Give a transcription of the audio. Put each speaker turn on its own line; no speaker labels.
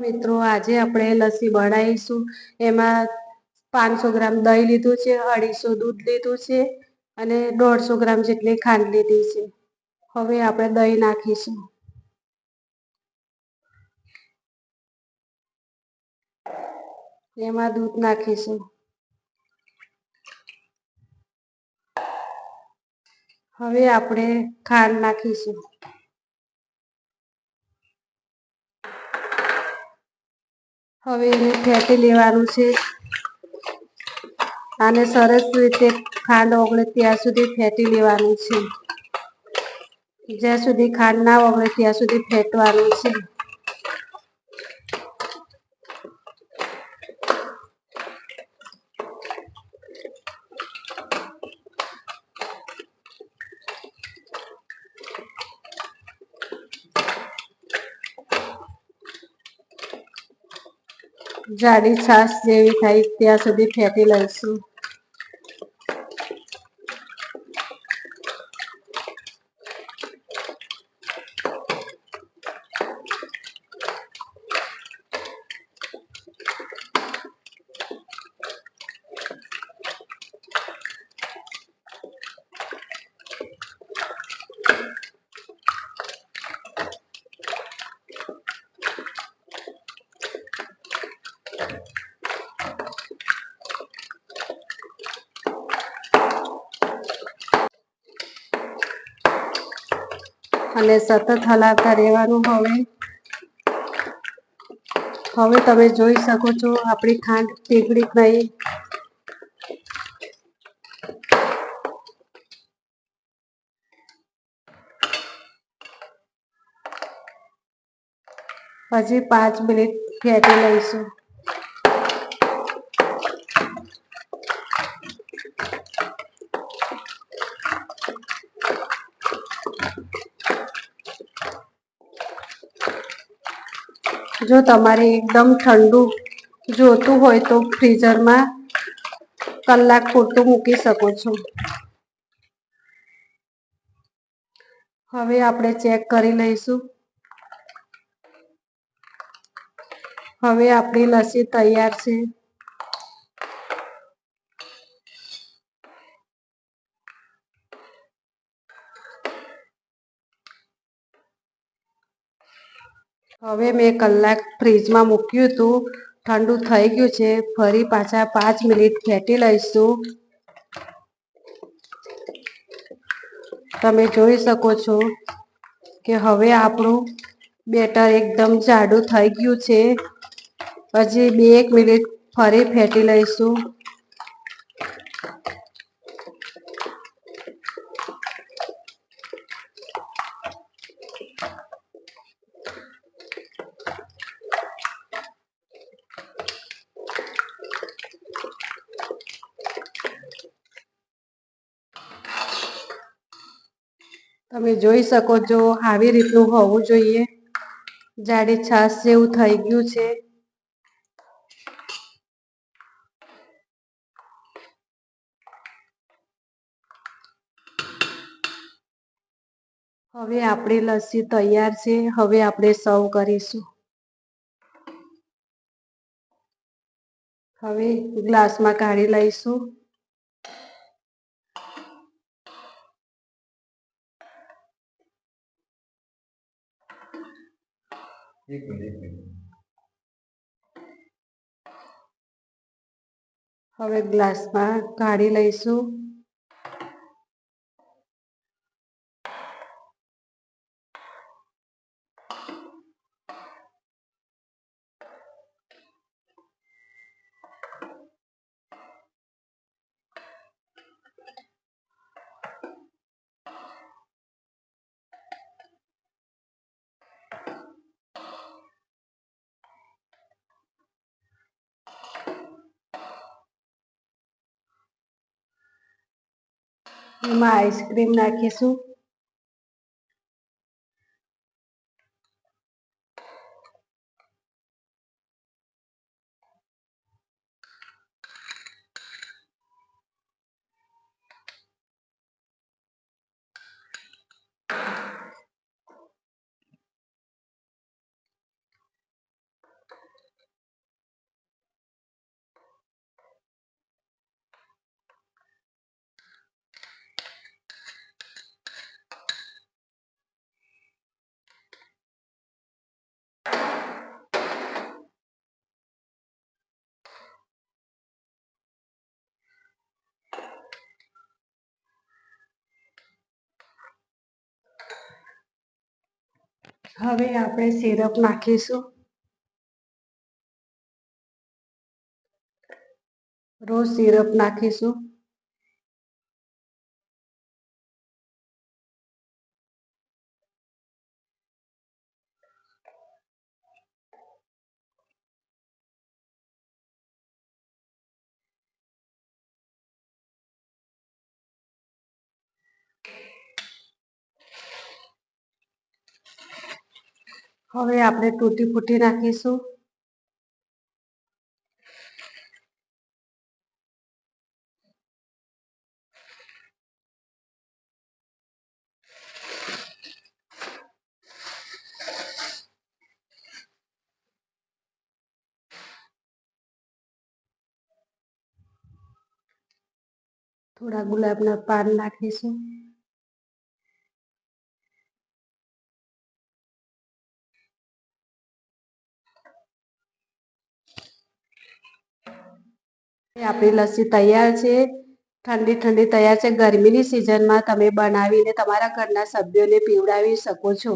મિત્રો, આજે આપણે લસ્સી બનાવીશું. એમાં પાંચસો ગ્રામ દહીં લીધું છે, અઢીસો દૂધ લીધું છે અને દોઢસો ગ્રામ જેટલી ખાંડ લીધી છે. હવે આપણે દહીં નાખીશું. એમાં દૂધ નાખીશું. હવે આપણે ખાંડ નાખીશું. હવે એને ફેટી લેવાનું છે. અને સરસ રીતે ખાંડ ઓગળે ત્યાં સુધી ફેટી લેવાનું છે. જ્યાં સુધી ખાંડ ના ઓગળે ત્યાં સુધી ફેટવાનું છે. જાડી છાશ જેવી થાય ત્યાં સુધી ફેંટી લઈશું. અને સતત હલાવતા રહેવાનું હવે. હવે તમે જોઈ શકો છો આપણી ખાંડ પીગળી નહીં હજી પાંચ મિનિટ ફેટી લઈશું. જો તમારે એકદમ ઠંડુ જોતું હોય તો ફ્રીઝરમાં કલાક પૂરતું મૂકી શકો છો. હવે આપણે ચેક કરી લઈશું. હવે આપણી લસ્સી તૈયાર છે. હવે મેં કલાક ફ્રીજમાં મૂક્યું હતું. ઠંડુ થઈ ગયું છે. ફરી પાછા પાંચ મિનિટ ફેટી લઈશું. તમે જોઈ શકો છો કે હવે આપણું બેટર એકદમ જાડું થઈ ગયું છે. હજી બે એક મિનિટ ફરી ફેટી લઈશું. તમે જોઈ શકો છો, આવી રીતનું હોવું જોઈએ. જાડી છાશ જેવું થઈ ગયું છે. હવે આપણી લસ્સી તૈયાર છે. હવે આપણે સર્વ કરીશું. હવે ગ્લાસમાં કાઢી લઈશું.
એક મિનિટ એક મિનિટ.
હવે ગ્લાસમાં કાઢી લઈશું. એમાં આઈસ્ક્રીમ નાખીશું. હવે આપણે સિરપ નાખીશું. રોજ સિરપ નાખીશું. હવે આપણે તૂટી ફૂટી નાખીશું. થોડા ગુલાબના પાન નાખીશું. આપણી લસ્સી તૈયાર છે. ઠંડી ઠંડી તૈયાર છે. ગરમીની સિઝનમાં તમે બનાવીને તમારા ઘરના સભ્યોને પીવડાવી શકો છો.